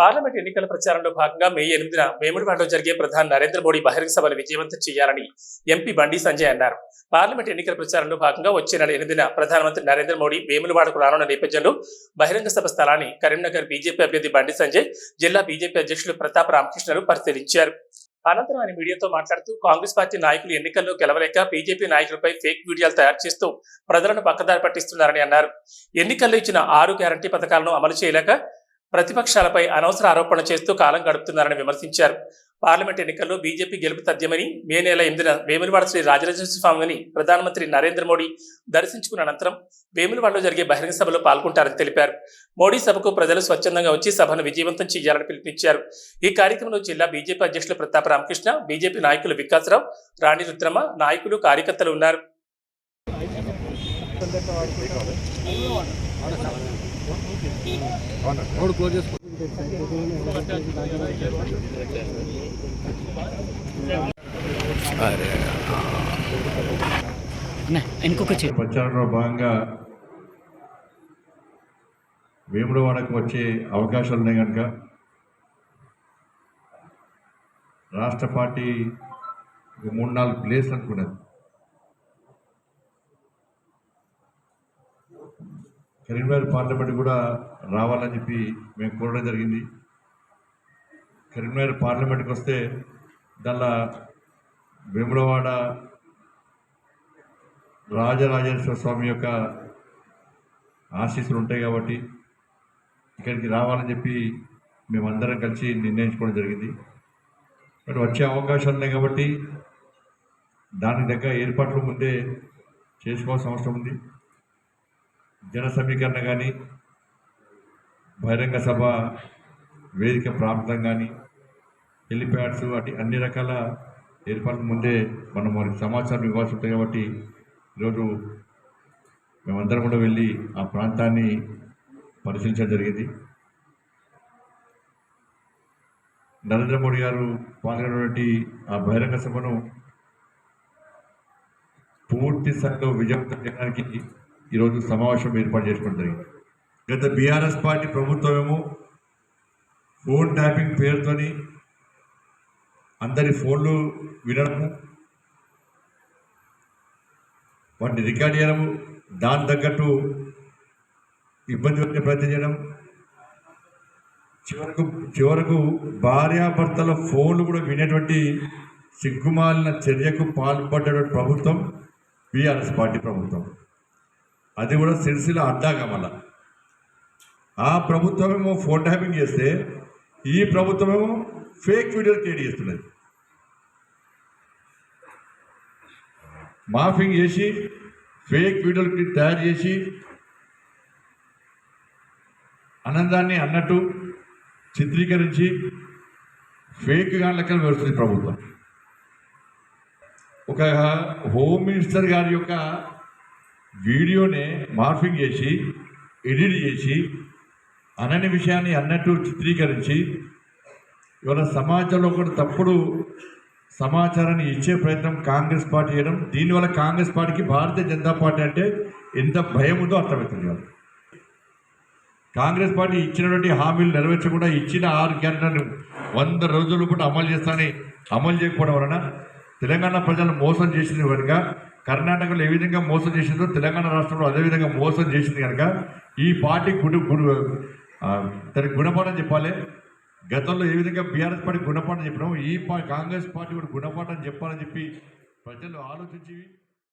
Parliament ఎన్నికల ప్రచారంలో భాగంగా మే ఎనిమిదిన వేములవాడలో జరిగే ప్రధాని నరేంద్ర మోడీ బహిరంగ సభను విజయవంతం చేయాలని ఎంపీ బండి సంజయ్ అన్నారు. పార్లమెంట్ ఎన్నికల ప్రచారంలో భాగంగా వచ్చే నెల ఎనిమిదిన ప్రధానమంత్రి నరేంద్ర మోడీ వేములవాడకు రానున్న నేపథ్యంలో బహిరంగ సభ స్థలాన్ని కరీంనగర్ బీజేపీ అభ్యర్థి బండి సంజయ్ జిల్లా బీజేపీ అధ్యక్షులు ప్రతాప్ రామకృష్ణను పరిశీలించారు. అనంతరం ఆయన మీడియాతో మాట్లాడుతూ కాంగ్రెస్ పార్టీ నాయకులు ఎన్నికల్లో గెలవలేక బీజేపీ నాయకులపై ఫేక్ వీడియోలు తయారు చేస్తూ ప్రజలను పక్కదారి పట్టిస్తున్నారని అన్నారు. ఎన్నికల్లో ఇచ్చిన ఆరు గ్యారంటీ పథకాలను అమలు చేయలేక ప్రతిపక్షాలపై అనవసర ఆరోపణలు చేస్తూ కాలం గడుపుతున్నారని విమర్శించారు. పార్లమెంట్ ఎన్నికల్లో బీజేపీ గెలుపు తథ్యమని మే నెల ఎనిమిదిన వేములవాడ శ్రీ రాజరాజస్వామిని ప్రధానమంత్రి నరేంద్ర మోడీ దర్శించుకున్న అనంతరం వేములవాడలో జరిగే బహిరంగ సభలో పాల్గొంటారని తెలిపారు. మోడీ సభకు ప్రజలు స్వచ్ఛందంగా వచ్చి సభను విజయవంతం చేయాలని పిలుపునిచ్చారు. ఈ కార్యక్రమంలో జిల్లా బీజేపీ అధ్యక్షులు ప్రతాప్ రామకృష్ణ బీజేపీ నాయకులు వికాసరావు రాణి రుద్రమ నాయకులు కార్యకర్తలు ఉన్నారు. రోడ్ క్లోజ్ చేసుకో ఇంకొక ప్రచారంలో భాగంగా వేములవాడకు వచ్చే అవకాశాలు ఉన్నాయి కనుక రాష్ట్ర పార్టీ మూడు నాలుగు ప్లేస్ అనుకున్నది. కరీంనగర్ పార్లమెంట్ కూడా రావాలని చెప్పి మేము కోరడం జరిగింది. కరీంనగర్ పార్లమెంట్కి వస్తే దానిలో వేములవాడ రాజరాజేశ్వర స్వామి యొక్క ఆశీస్సులు ఉంటాయి కాబట్టి ఇక్కడికి రావాలని చెప్పి మేమందరం కలిసి నిర్ణయించుకోవడం జరిగింది. మరి వచ్చే అవకాశాలు ఉన్నాయి కాబట్టి దానికి దగ్గర ఏర్పాట్లు ముందే చేసుకోవాల్సిన అవసరం ఉంది. జన సమీకరణ కానీ బహిరంగ సభ వేదిక ప్రాంతం కానీ హెలిప్యాడ్స్ అటు అన్ని రకాల ఏర్పాట్ల ముందే మనం వారికి సమాచారం ఇవ్వాల్సి ఉంటుంది కాబట్టి ఈరోజు మేమందరం కూడా వెళ్ళి ఆ ప్రాంతాన్ని పరిశీలించడం జరిగింది. నరేంద్ర మోడీ గారు పాల్గొన్నటువంటి ఆ బహిరంగ సభను పూర్తి స్థాయిలో విజయవంతం చేయడానికి ఈరోజు సమావేశం ఏర్పాటు చేసుకోవడం జరిగింది. గత బీఆర్ఎస్ పార్టీ ప్రభుత్వమేమో ఫోన్ ట్యాపింగ్ పేరుతోని అందరి ఫోన్లు వినడము వాటిని రికార్డ్ చేయడము దాని తగ్గట్టు ఇబ్బంది వచ్చే ప్రయత్నం చేయడం చివరకు చివరకు భార్యాభర్తల ఫోన్లు కూడా వినేటువంటి సిగ్గుమాలిన చర్యకు పాల్పడ్డటువంటి ప్రభుత్వం బీఆర్ఎస్ పార్టీ ప్రభుత్వం. అది కూడా సిరిసిల అడ్డాగా మళ్ళా. ఆ ప్రభుత్వమేమో ఫోన్ ట్యాపింగ్ చేస్తే ఈ ప్రభుత్వమేమో ఫేక్ వీడియోలు క్రియేట్ చేస్తున్నది. మాఫింగ్ చేసి ఫేక్ వీడియోలు తయారు చేసి ఆనందాన్ని అన్నట్టు చిత్రీకరించి ఫేక్గా లెక్కన వేస్తుంది ప్రభుత్వం. ఒక హోమ్ మినిస్టర్ గారి యొక్క వీడియోనే మార్ఫింగ్ చేసి ఎడిట్ చేసి అనని విషయాన్ని అన్నట్టు చిత్రీకరించి ఇవాళ సమాజంలో కూడా తప్పుడు సమాచారాన్ని ఇచ్చే ప్రయత్నం కాంగ్రెస్ పార్టీ చేయడం. దీనివల్ల కాంగ్రెస్ పార్టీకి భారతీయ జనతా పార్టీ అంటే ఎంత భయం ఉందో అర్థమవుతుంది కాదు కాంగ్రెస్ పార్టీ ఇచ్చినటువంటి హామీలు నెరవేర్చకుండా ఇచ్చిన ఆరు గ్యారెంటీలను వంద రోజుల పాటు అమలు చేస్తానని అమలు చేయకపోవడం వలన తెలంగాణ ప్రజలను మోసం చేసిన కనుక కర్ణాటకలో ఏ విధంగా మోసం చేసిందో తెలంగాణ రాష్ట్రంలో అదే విధంగా మోసం చేసింది కనుక ఈ పార్టీ గుడి గుడి గుణపాఠం చెప్పాలి. గతంలో ఏ విధంగా బీఆర్ఎస్ పార్టీ గుణపాఠం చెప్పినామో ఈ కాంగ్రెస్ పార్టీ కూడా గుణపాఠం చెప్పాలని చెప్పి ప్రజలు ఆలోచించి